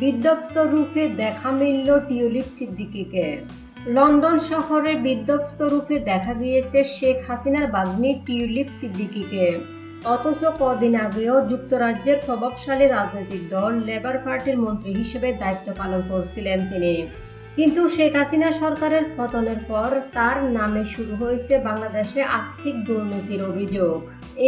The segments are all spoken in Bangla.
বিধ্বস্ত রূপে দেখা মিলল টিউলিপ সিদ্দিকিকে। লন্ডন শহরে বিধ্বস্ত রূপে দেখা গিয়েছে শেখ হাসিনার বাগ্নি টিউলিপ সিদ্দিকিকে। অথচ কদিন আগেও যুক্তরাজ্যের প্রভাবশালী রাজনৈতিক দল লেবার পার্টির মন্ত্রী হিসেবে দায়িত্ব পালন করছিলেন তিনি। কিন্তু শেখ হাসিনা সরকারের পতনের পর তার নামে শুরু হয়েছে বাংলাদেশে আর্থিক দুর্নীতির অভিযোগ।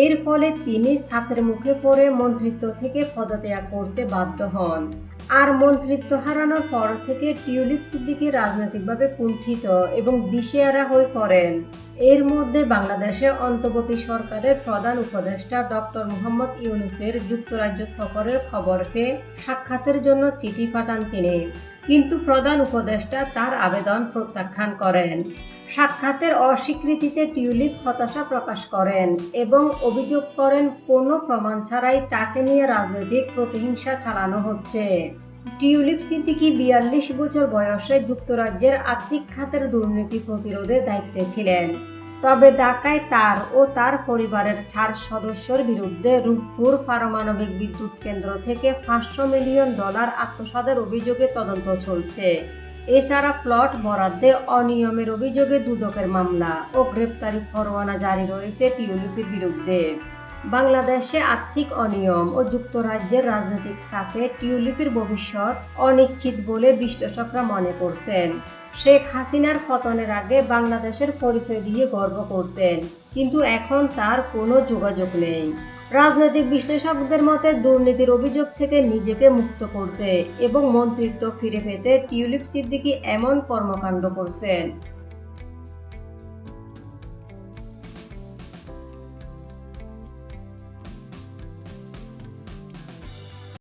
এর ফলে তিনি ছাপের মুখে পড়ে মন্ত্রিত্ব থেকে পদত্যাগ করতে বাধ্য হন। আর মন্ত্রিত্ব হারানোর পর থেকে টিউলিপ সিদ্দিকী রাজনৈতিকভাবে কুণ্ঠিত এবং দিশেহারা হয়ে পড়েন। এর মধ্যে বাংলাদেশে অন্তর্বর্তী সরকারের প্রধান উপদেষ্টা ডক্টর মোহাম্মদ ইউনুসের যুক্তরাজ্য সফরের খবর পেয়ে সাক্ষাতের জন্য চিঠি পাঠান তিনি। কিন্তু প্রধান উপদেষ্টা তার আবেদন প্রত্যাখ্যান করেন। সাক্ষাতের অস্বীকৃতিতে টিউলিপ হতাশা প্রকাশ করেন এবং অভিযোগ করেন, কোনো প্রমাণ ছাড়াই তাকে নিয়ে রাজনৈতিক প্রতিহিংসা চালানো হচ্ছে। টিউলিপ সিদ্দিকি বিয়াল্লিশ বছর বয়সে যুক্তরাজ্যের আর্থিক খাতের দুর্নীতি প্রতিরোধে দায়িত্বে ছিলেন। তবে ঢাকায় তার ও তার পরিবারের চার সদস্যর বিরুদ্ধে রূপপুর পারমাণবিক বিদ্যুৎ কেন্দ্র থেকে পাঁচশো মিলিয়ন ডলার আত্মসাদের অভিযোগে তদন্ত চলছে। এছাড়া প্লট বরাদ্দে অনিয়মের অভিযোগে দুদকের মামলা ও গ্রেপ্তারি পরোয়ানা জারি রয়েছে টিউলিপের বিরুদ্ধে। বাংলাদেশে আর্থিক অনিয়ম ও যুক্তরাজ্যের রাজনৈতিক চাপে টিউলিপের ভবিষ্যৎ অনিশ্চিত বলে বিশ্লেষকরা মনে করছেন। শেখ হাসিনার পতনের আগে বাংলাদেশের পরিচয় দিয়ে গর্ব করতেন, কিন্তু এখন তার কোনো যোগাযোগ নেই। রাজনৈতিক বিশ্লেষকদের মতে, দুর্নীতির অভিযোগ থেকে নিজেকে মুক্ত করতে এবং মন্ত্রিত্ব ফিরে পেতে টিউলিপ সিদ্দিকী এমন কর্মকাণ্ড করছেন।